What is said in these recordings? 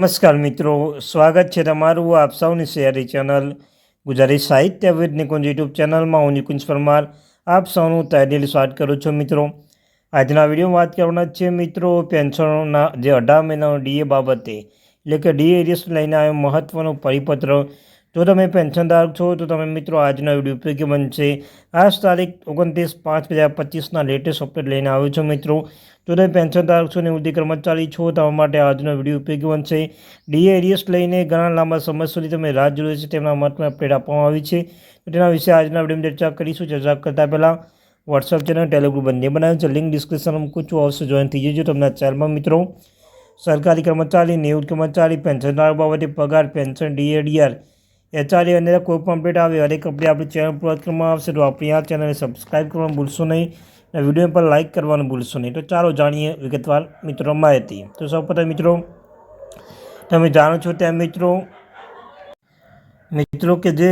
નમસ્કાર મિત્રો, સ્વાગત છે તમારું આપ સૌની શેરી ચેનલ ગુજરાતી સાહિત્ય વિદ નિકુંજ યુટ્યુબ ચેનલમાં. હું નિકુંજ પરમાર, આપ સૌનું તહેદીલ સ્વાગત કરું છું મિત્રો. આજના વિડીયોમાં વાત કરવાના છે મિત્રો, પેન્શનોના જે અઢાર મહિનાનો ડીએ બાબતે. એટલે કે ડીએ એરિયસ લઈને આવ્યો મહત્ત્વનો પરિપત્ર જો તમે પેન્શનધારક છો, તો તમે મિત્રો આજનો વીડિયો ઉપયોગી બનશે. આજ તારીખ ઓગણત્રીસ પાંચ બે હજાર પચીસના લેટેસ્ટ અપડેટ લઈને આવ્યો છું મિત્રો. જો તમે પેન્શનધારક છો નિવૃત્તિ કર્મચારી છો તમારા માટે આજનો વીડિયો ઉપયોગી બનશે. ડીએ એરિયસ લઈને ઘણા લાંબા સમય સુધી તમે રાહ જોઈ છે, તેમના મતમાં અપડેટ આપવામાં આવી છે. તેના વિશે આજના વિડીયોમાં ચર્ચા કરીશું. ચર્ચા કરતાં પહેલાં વોટ્સઅપ ચેનલ ટેલિગ્રુપ બંને બનાવ્યું છે. લિંક ડિસ્ક્રિપ્શનમાં મૂકું અવશ્ય જોઈન થઈ જજો તમને ચેનલમાં મિત્રો. સરકારી કર્મચારી, નિવૃત્ત કર્મચારી, પેન્શનધારક બાબતે પગાર, પેન્શન, ડીએડીઆર એચઆરએ અને કોઈ પણ અપડેટ આવે, હરેક અપડેટ આપણી ચેનલ પર કરવામાં આવશે. તો આપણી આ ચેનલને સબસ્ક્રાઈબ કરવાનું ભૂલશો નહીં અને વીડિયો પર લાઇક કરવાનું ભૂલશો નહીં. તો ચાલો જાણીએ વિગતવાર મિત્રો માહિતી. તો સૌપ્રથમ મિત્રો, તમે જાણો છો તેમ મિત્રો મિત્રો કે જે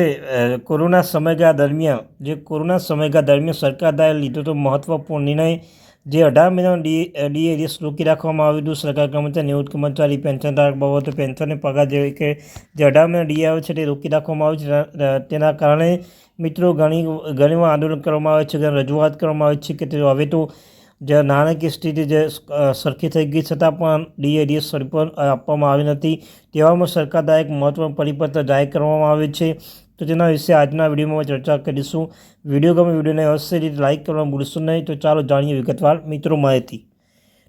કોરોના સમયગાળા દરમિયાન, જે કોરોના સમયગાળા દરમિયાન સરકાર દ્વારા લીધો તો મહત્ત્વપૂર્ણ નિર્ણય જે અઢાર મહિનાનો ડી ડીએડીએસ રોકી રાખવામાં આવ્યું હતું. સરકાર કર્મચારી નિવૃત્ત કર્મચારી, પેન્શનધારક બાબતો પેન્શન પેન્શનની પગાર જે કે જે અઢાર મહિના ડી આવે છે તે રોકી રાખવામાં આવે છે. તેના- કારણે મિત્રો ઘણી, ઘણીવાર આંદોલન કરવામાં આવે છે રજૂઆત કરવામાં આવે છે કે તે હવે તો જે નાણાકીય સ્થિતિ જે સરખી થઈ ગઈ છતાં પણ ડીએડીએસ પર આપવામાં આવી નથી. તેવામાં સરકાર દ્વારા એક મહત્વપૂર્ણ પરિપત્ર જાહેર કરવામાં આવે છે. તો તેના વિશે આજના વિડીયોમાં ચર્ચા કરીશું. વીડિયો ગમે વિડીયોને અવશ્ય રીતે લાઇક કરવાનું ભૂલશો નહીં. તો ચાલો જાણીએ વિગતવાર મિત્રો માહિતી.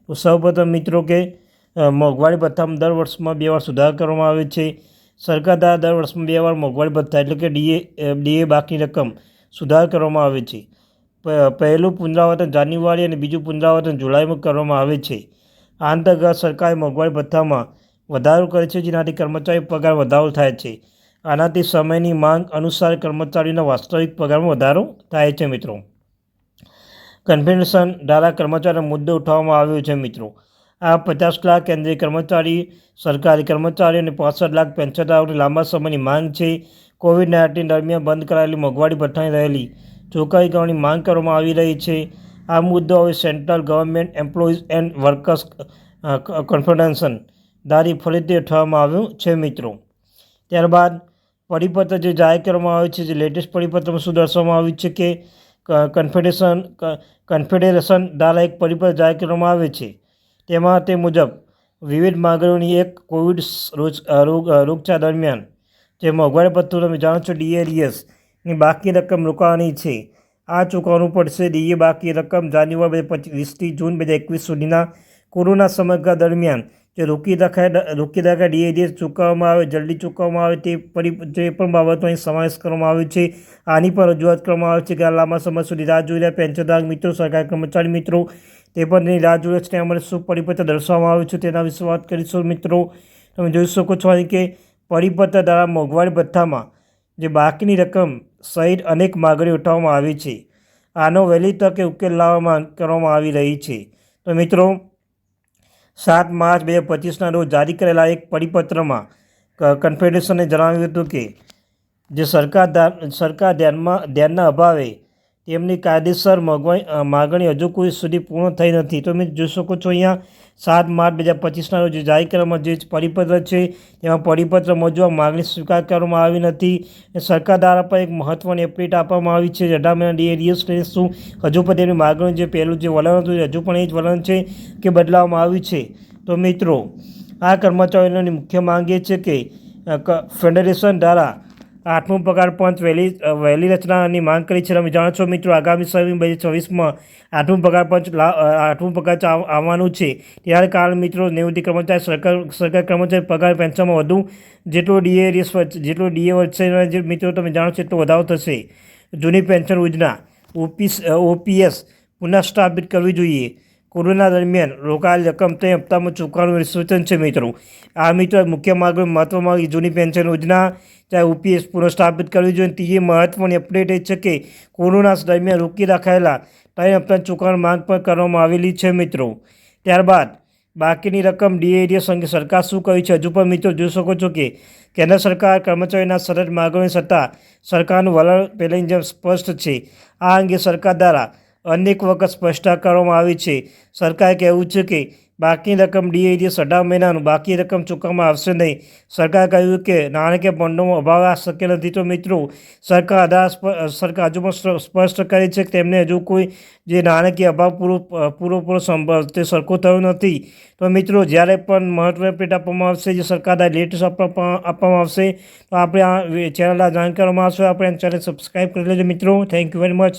તો સૌપ્રથમ મિત્રો કે મોંઘવારી ભથ્થામાં દર વર્ષમાં બે વાર સુધાર કરવામાં આવે છે. સરકાર દ્વારા દર વર્ષમાં બે વાર મોંઘવારી ભથ્થા એટલે કે ડીએ ડીએ બાકી રકમ સુધાર કરવામાં આવે છે. પહેલું પુનરાવર્તન જાન્યુઆરી અને બીજું પુનરાવર્તન જુલાઈમાં કરવામાં આવે છે. આ અંતર્ગત સરકારે મોંઘવારી ભથ્થામાં વધારો કરે છે, જેનાથી કર્મચારી પગાર વધારો થાય છે. આનાથી સમયની માંગ અનુસાર કર્મચારીના વાસ્તવિક પગારમાં વધારો થાય છે, મિત્રો. કન્ફેડરેશન દ્વારા કર્મચારીનો મુદ્દો ઉઠાવવામાં આવ્યો છે, મિત્રો. આ પચાસ લાખ કેન્દ્રીય કર્મચારી, સરકારી કર્મચારી અને પાસઠ લાખ પેન્શનદારોની લાંબા સમયની માંગ છે. કોવિડ નાઇન્ટીન દરમિયાન બંધ કરાયેલી મોંઘવારી ભથ્થાની રહેલી ચુકવણી કરવાની માંગ કરવામાં આવી રહી છે. આ મુદ્દો હવે central government employees and workers confederation દ્વારા ફરીથી ઉઠાવવામાં આવ્યું છે મિત્રો. ત્યારબાદ પરિપત્ર જે જાહેર કરવામાં આવે છે જે લેટેસ્ટ પરિપત્રમાં શું દર્શાવવામાં આવ્યું છે કે કન્ફેડરેશન કન્ફેડરેશન દ્વારા એક પરિપત્ર જાહેર કરવામાં આવે છે. તેમાં તે મુજબ વિવિધ માંગણીઓની એક કોવિડ સ- રોજ અ, રોગ રોગચાળા દરમિયાન જે મોંઘવારી ભથ્થું તમે જાણો છો ડીએડીએસ ની બાકી રકમ રોકવાની છે. આ ચૂકવવું પડશે ડીએ બાકી રકમ જાન્યુઆરી બે હજાર વીસથી જૂન બે હજાર એકવીસ સુધીના કોરોના સમયગાળા દરમિયાન. જે રોકી રખાય રોકી રખાય ડીએડીએસ ચૂકવવામાં આવે, જલ્દી ચૂકવવામાં આવે તે પરી, જે પણ બાબતો અહીં સમાવેશ કરવામાં આવે છે. આની પણ રજૂઆત કરવામાં આવે છે કે લાંબા સમય સુધી રાહ જોઈ રહ્યા પેન્શનધારક મિત્રો, સરકારી કર્મચારી મિત્રો, તે પણ તેની રાહ જોઈ છે અમારે શું પરિપત્ર દર્શાવવામાં આવ્યું છે તેના વિશે વાત કરીશું મિત્રો. તમે જોઈ શકો છો કે પરિપત્ર દ્વારા મોંઘવારી ભથ્થામાં જે બાકીની રકમ સહિત અનેક માગણી ઉઠાવવામાં આવી છે. આનો વહેલી તકે ઉકેલ લાવવામાં કરવામાં આવી રહી છે. તો મિત્રો, સાત માર્ચ બે હજાર પચીસના રોજ જારી કરેલા એક પરિપત્રમાં કન્ફેડરેશને જણાવ્યું હતું કે, જે સરકાર સરકાર ધ્યાનમાં, ધ્યાનના અભાવે તેમની કાયદેસર મગવાઈ માગણી હજુ કોઈ સુધી પૂર્ણ થઈ નથી. તો તમે જોઈ શકો છો અહીંયા સાત માર્ચ બે હજાર પચીસના રોજ જાહેર કરવામાં જે પરિપત્ર છે તેમાં પરિપત્ર મોજવા માગણી સ્વીકાર કરવામાં આવી નથી. સરકાર દ્વારા પણ એક મહત્ત્વની અપડેટ આપવામાં આવી છે. અઢાર મહિના ડીએડીએસ શું? હજુ પણ તેની માગણી જે પહેલું જે વલણ હતું હજુ પણ એ જ વલણ છે કે બદલાવવામાં આવ્યું છે. તો મિત્રો, આ કર્મચારીઓની મુખ્ય માંગ એ છે કે, ફેડરેશન દ્વારા આઠમું પગાર પંચ વહેલી વહેલી રચનાની માંગ કરી છે. તમે જાણો છો મિત્રો, આગામી સમય બે હજાર ચોવીસમાં આઠમું પગાર પંચ આઠમું પગાર આવવાનું છે. ત્યારે કાલ મિત્રો નિવૃત્તિ કર્મચારી, સરકાર સરકાર કર્મચારી પગાર પેન્શનમાં વધુ જેટલો ડીએ જેટલો ડીએ વધશે મિત્રો, તમે જાણો છો એટલો વધારો થશે. જૂની પેન્શન યોજના, ઓપીસ ઓપીએસ પુનઃસ્થાપિત કરવી જોઈએ. કોરોના દરમિયાન રોકાયેલ રકમ તે હપ્તામાં ચૂકવવાનું સૂચન છે મિત્રો. આ મિત્રો મુખ્ય માર્ગો મહત્વમાં જૂની પેન્શન યોજના ચાહે ઓપીએસ પુનઃસ્થાપિત કરવી જોઈએ. ત્રીજી મહત્વની અપડેટ એ છે કે કોરોના દરમિયાન રોકી રખાયેલા ત્રણ હપ્તા ચૂકવવાની માંગ પણ કરવામાં આવેલી છે મિત્રો. ત્યારબાદ બાકીની રકમ ડીએડીએસ અંગે સરકાર શું કહ્યું છે? હજુ પણ મિત્રો જોઈ શકો છો કે કેન્દ્ર સરકાર કર્મચારીના સરળ માગણી છતાં સરકારનું વલણ પહેલાંની જેમ સ્પષ્ટ છે. આ અંગે સરકાર દ્વારા અનેક વખત સ્પષ્ટતા કરવામાં આવી છે. સરકારે કહેવું છે કે બાકી રકમ ડીએથી અઢાર મહિનાનું બાકી રકમ ચૂકવવામાં આવશે નહીં. સરકારે કહ્યું કે નાણાકીય ભંડોળનો અભાવ આ શક્ય નથી. તો મિત્રો, સરકાર આધાર સરકાર હજુ પણ સ્પ- સ્પષ્ટ કરે છે કે તેમને હજુ કોઈ જે નાણાકીય અભાવ પૂરો, પૂરેપૂરો સંભવ તે સરખો થયો નથી. તો મિત્રો, જ્યારે પણ મહત્વની પેટ આપવામાં આવશે, જે સરકાર દ્વારા લેટેસ્ટ આપવામાં આવશે, તો આપણે આ ચેનલ જાણ આવશે. આપણે ચેનલ સબસ્ક્રાઈબ કરી લેજો મિત્રો. Thank you very much.